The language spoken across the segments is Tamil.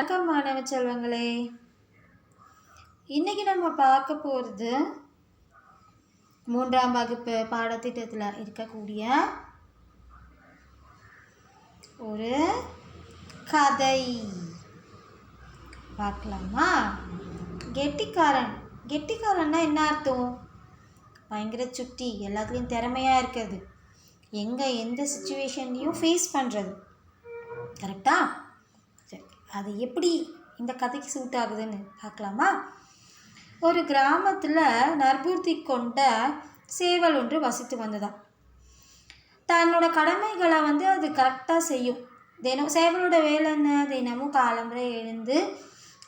வணக்கம் மாணவ செல்வங்களே. இன்னைக்கு நம்ம பார்க்க போகிறது மூன்றாம் வகுப்பு பாடத்திட்டத்தில் இருக்கக்கூடிய ஒரு கதை. பார்க்கலாமா? கெட்டிக்காரன். கெட்டிக்காரன்னா என்ன அர்த்தம்? பயங்கர சுட்டி எல்லாத்துலேயும் திறமையாக இருக்கிறது. எங்கே எந்த சுச்சுவேஷன்லேயும் ஃபேஸ் பண்ணுறது கரெக்டாக அது எப்படி இந்த கதைக்கு சூட் ஆகுதுன்னு பார்க்கலாமா? ஒரு கிராமத்தில் நற்பூர்த்தி கொண்ட சேவல் ஒன்று வசித்து வந்ததாம். தன்னோட கடமைகளை வந்து அது கரெக்டாக செய்யும். தினம் சேவலோட வேலை என்ன? தினமும் காலம்பரை எழுந்து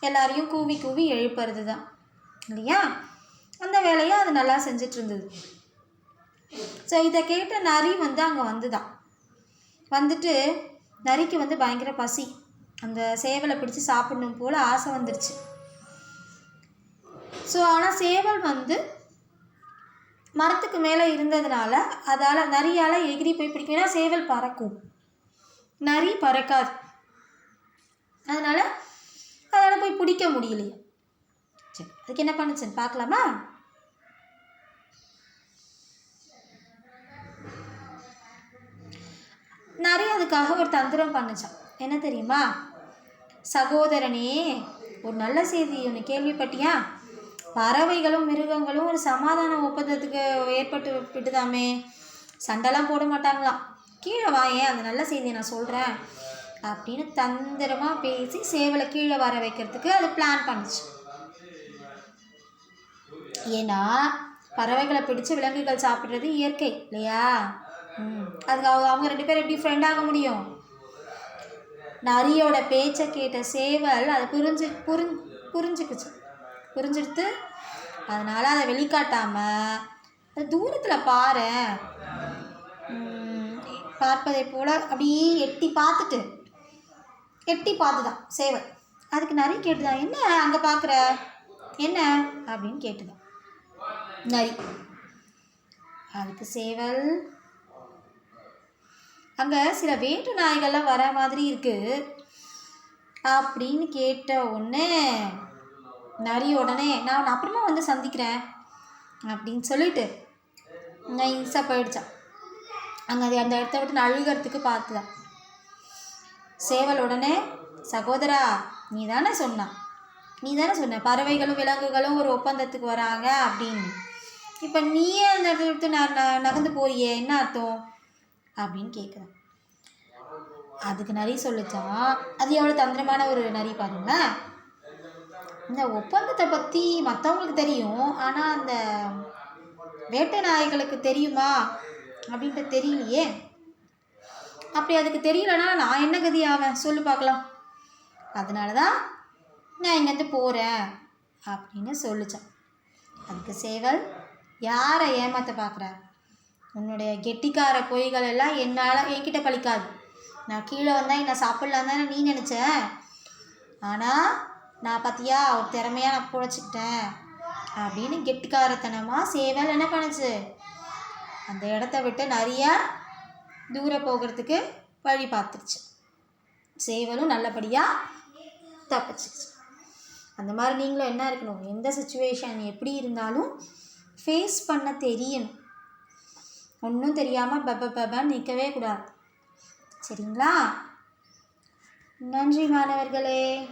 எல்லாரையும் கூவி கூவி எழுப்புறது தான் இல்லையா? அந்த வேலையை அது நல்லா செஞ்சிட்டு இருந்தது ஸோ இதை கேட்ட நரி வந்து அங்கே வந்துதான் வந்துட்டு நரிக்கு வந்து பயங்கர பசி. அந்த சேவலை பிடிச்சி சாப்பிடணும் போல் ஆசை வந்துருச்சு. ஸோ ஆனால் சேவல் வந்து மரத்துக்கு மேலே இருந்ததுனால அதால் நரியால் எகிரி போய் பிடிக்கும். ஏன்னா சேவல் பறக்கும். நரி பறக்காது. அதனால் அதால் போய் பிடிக்க முடியலையே. சரி அதுக்கு என்ன பண்ணுச்சுன்னு பார்க்கலாமா? நிறைய அதுக்காக ஒரு தந்திரம் பண்ணுச்சான் என்ன தெரியுமா? சகோதரனே ஒரு நல்ல செய்தி ஒன்று கேள்விப்பட்டியா? பறவைகளும் மிருகங்களும் ஒரு சமாதான ஒப்பந்தத்துக்கு ஏற்பட்டு விட்டுதாமே. சண்டைலாம் போட மாட்டாங்களாம். கீழே வாயேன் அந்த நல்ல செய்தியை நான் சொல்கிறேன் அப்படின்னு தந்திரமாக பேசி சேவலை கீழே வர வைக்கிறதுக்கு அது பிளான் பண்ணுச்சு. ஏன்னா பறவைகளை பிடிச்சு விலங்குகள் சாப்பிட்றது இயற்கை இல்லையா? ம். அதுக்கு அவங்க அவங்க ரெண்டு பேரும் எப்படி ஃப்ரெண்ட் ஆக முடியும்? நரியோட பேச்சை கேட்ட சேவல் அதை புரிஞ்சு புரிஞ் புரிஞ்சுக்குச்சு. புரிஞ்சுடுத்து அதனால் அதை வெளிக்காட்டாமல் அது தூரத்தில் பாரு. பார்ப்பதை போல் அப்படியே எட்டி பார்த்துட்டு எட்டி பார்த்துதான் சேவல். அதுக்கு நரி கேட்டுதான் என்ன அங்கே பார்க்குற? என்ன? அப்படின்னு கேட்டுதான். நரி. அதுக்கு சேவல் அங்கே சில வேட்டு நாய்கள்லாம் வர மாதிரி இருக்குது அப்படின்னு கேட்ட உடனே நரி உடனே நான் உன்னை அப்புறமா வந்து சந்திக்கிறேன் அப்படின்னு சொல்லிட்டு நைஸாக போயிடுச்சான். அங்கே அது அந்த இடத்த விட்டு நழுகிறதுக்கு பார்த்துதான். சேவல் உடனே சகோதரா நீ தானே சொன்னான் நீ தானே சொன்ன பறவைகளும் விலங்குகளும் ஒரு ஒப்பந்தத்துக்கு வராங்க அப்படின்னு. இப்போ நீயே அந்த இடத்துல விட்டு நான் நகர்ந்து போறியே என்ன அர்த்தம்? அப்படின்னு கேட்குறேன் அதுக்கு நரி சொல்லிச்சான் அது எவ்வளோ தந்திரமான ஒரு நரி பாருங்களேன் இந்த ஒப்பந்தத்தை பற்றி மற்றவங்களுக்கு தெரியும் ஆனால் அந்த வேட்டை நாய்களுக்கு தெரியுமா அப்படின்ட்டு தெரியலையே. அப்படி அதுக்கு தெரியலனா நான் என்ன கதி ஆவேன்? சொல்லு பார்க்கலாம். அதனால தான் நான் இங்கேருந்து போகிறேன் அப்படின்னு சொல்லிச்சான். அதுக்கு சேவல் யாரை ஏமாற்ற பார்க்குறாரு உன்னுடைய கெட்டிக்கார பொய்கள் எல்லாம் என்னால் என்கிட்ட பழிக்காது. நான் கீழே வந்தால் என்ன சாப்பிட்லாம் தானே நீ நினச்ச? ஆனால் நான் பார்த்தியா ஒரு திறமையாக நான் புழைச்சிக்கிட்டேன். அப்படின்னு கெட்டிக்காரத்தனமாக சேவல் என்ன பண்ணுச்சு? அந்த இடத்த விட்டு நிறையா தூரம் போகிறதுக்கு வழி பார்த்துருச்சு. சேவலும் நல்லபடியாக தப்பிச்சிச்சு அந்த மாதிரி நீங்களும் என்ன இருக்கணும்? எந்த சுச்சுவேஷன் எப்படி இருந்தாலும் ஃபேஸ் பண்ண தெரியணும். ஒன்றும் தெரியாமல் பப்ப பப்பன்னு நிற்கவே கூடாது. சரிங்களா? நன்றி மாணவர்களே.